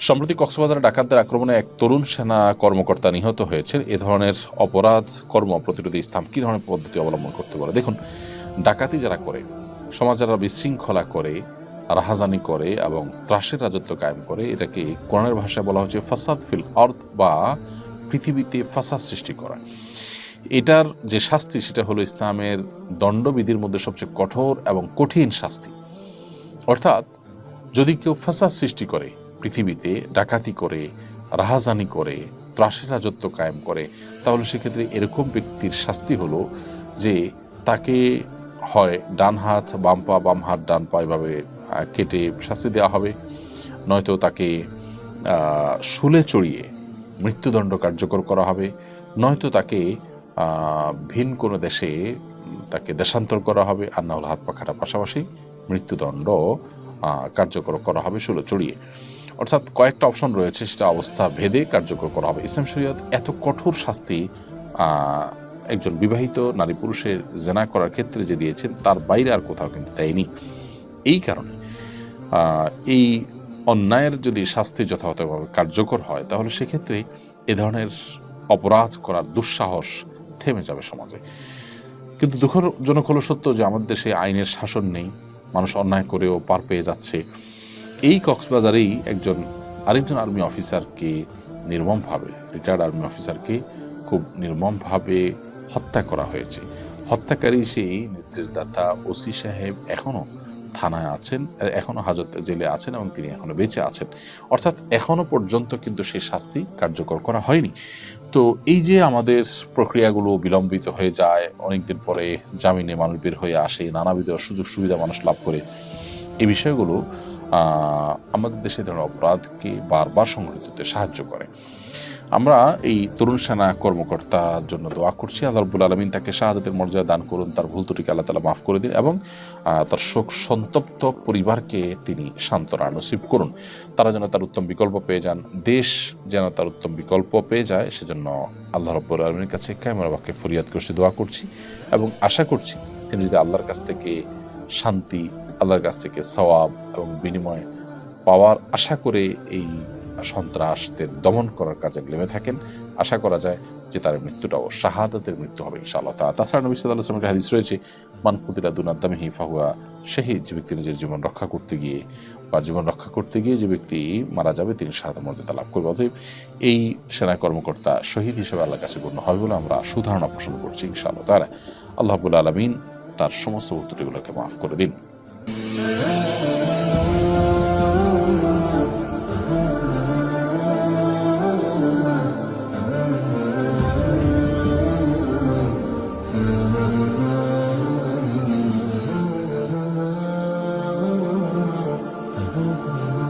সম্প্রতি কক্সবাজারে ডাকাতদের আক্রমণে এক তরুণ সেনা কর্মকর্তা নিহত হয়েছে এ ধরনের অপরাধ কর্ম প্রতিরোধে ইসলাম কী ধরনের পদ্ধতি অবলম্বন করতে পারে? দেখুন, ডাকাতি যারা করে, সমাজ যারা বিশৃঙ্খলা করে, রাহাজানি করে এবং ত্রাসের রাজত্ব কায়েম করে, এটাকে কোরআনের ভাষায় বলা হচ্ছে ফাসাদ ফিল অর্থ বা পৃথিবীতে ফাসাদ সৃষ্টি করা। এটার যে শাস্তি, সেটা হলো ইসলামের দণ্ডবিধির মধ্যে সবচেয়ে কঠোর এবং কঠিন শাস্তি। অর্থাৎ যদি কেউ ফাসাদ সৃষ্টি করে পৃথিবীতে ডাকাতি করে, রাহাজানি করে ত্রাসের রাজত্ব কায়েম করে, তাহলে সেক্ষেত্রে এরকম ব্যক্তির শাস্তি হলো যে তাকে হয় ডান হাত, বাম পা, বাম হাত, ডান পা এভাবে কেটে শাস্তি দেওয়া হবে। নয়তো তাকে শুলে চড়িয়ে মৃত্যুদণ্ড কার্যকর করা হবে। নয়তো তাকে ভিন কোনো দেশে তাকে দেশান্তর করা হবে। আর না হলে হাত পা কাটার পাশাপাশি মৃত্যুদণ্ড কার্যকর করা হবে শুলে চড়িয়ে। অর্থাৎ কয়েকটা অপশন রয়েছে, সেটা অবস্থা ভেদে কার্যকর করা হবে। ইসলাম শরীয়ত এত কঠোর শাস্তি একজন বিবাহিত নারী পুরুষের জেনা করার ক্ষেত্রে যে দিয়েছেন, তার বাইরে আর কোথাও কিন্তু দেয়নি। এই কারণে এই অন্যায়ের যদি শাস্তি যথাযথভাবে কার্যকর হয়, তাহলে সেক্ষেত্রে এ ধরনের অপরাধ করার দুঃসাহস থেমে যাবে সমাজে। কিন্তু দুঃখজনক হলো সত্য যে আমাদের দেশে আইনের শাসন নেই, মানুষ অন্যায় করেও পার পেয়ে যাচ্ছে। এই কক্সবাজারেই একজন আরেকজন আর্মি অফিসারকে নির্মমভাবে রিটায়ার্ড আর্মি অফিসারকে খুব নির্মমভাবে হত্যা করা হয়েছে। হত্যাকারী সেই নির্দেশদাতা ওসি সাহেব এখনও থানায় আছেন এখনও হাজত জেলে আছেন এবং তিনি এখনও বেঁচে আছেন। অর্থাৎ এখনও পর্যন্ত কিন্তু সেই শাস্তি কার্যকর করা হয়নি। তো এই যে আমাদের প্রক্রিয়াগুলো বিলম্বিত হয়ে যায়, অনেকদিন পরে জামিনে মানুষ বের হয়ে আসে, নানাবিধ সুযোগ সুবিধা মানুষ লাভ করে, এই বিষয়গুলো আমাদের দেশে ধরনের অপরাধকে বারবার সংঘটিত হতে সাহায্য করে। আমরা এই তরুণ সেনা কর্মকর্তার জন্য দোয়া করছি, আল্লাহ রব্বুল আলমিন তাকে শাহাদাতের মর্যাদা দান করুন, তার ভুল ত্রুটিকে আল্লাহ তালা মাফ করে দিন এবং তার শোক সন্তপ্ত পরিবারকে তিনি সান্ত্বনা নসিব করুন। তারা যেন তার উত্তম বিকল্প পেয়ে যান, দেশ যেন তার উত্তম বিকল্প পেয়ে যায়, সেজন্য আল্লাহ রব্বুল আলমীর কাছে ক্যামেরাবাকে ফরিয়াদ করছি, দোয়া করছি এবং আশা করছি তিনি যদি আল্লাহর কাছ থেকে শান্তি আল্লাহর কাছ থেকে সওয়াব এবং বিনিময় পাওয়ার আশা করে এই সন্ত্রাসদের দমন করার কাজে নেমে থাকেন। আশা করা যায় যে তার মৃত্যুটাও শাহাদাতের মৃত্যু হবে ইনশাআল্লাহ তা তাছাড়া নবী সাল্লাহ আসলামের হাদিস রয়েছে মানকুতিরা দুনাদ্দামিহি ফাহুয়া শহীদ যে ব্যক্তি নিজের জীবন রক্ষা করতে গিয়ে বা জীবন রক্ষা করতে গিয়ে যে ব্যক্তি মারা যাবে, তিনি শাহাদ মর্যাদা লাভ করবে। অতএব এই সেনা কর্মকর্তা শহীদ হিসেবে আল্লাহর কাছে গণ্য হবে বলে আমরা সুধারণা পোষণ করছি ইনশাআল্লাহ তারা আল্লাহাবুল আলমিন তার সমস্ত ত্রুটিগুলোকে মাফ করে দিন। Oh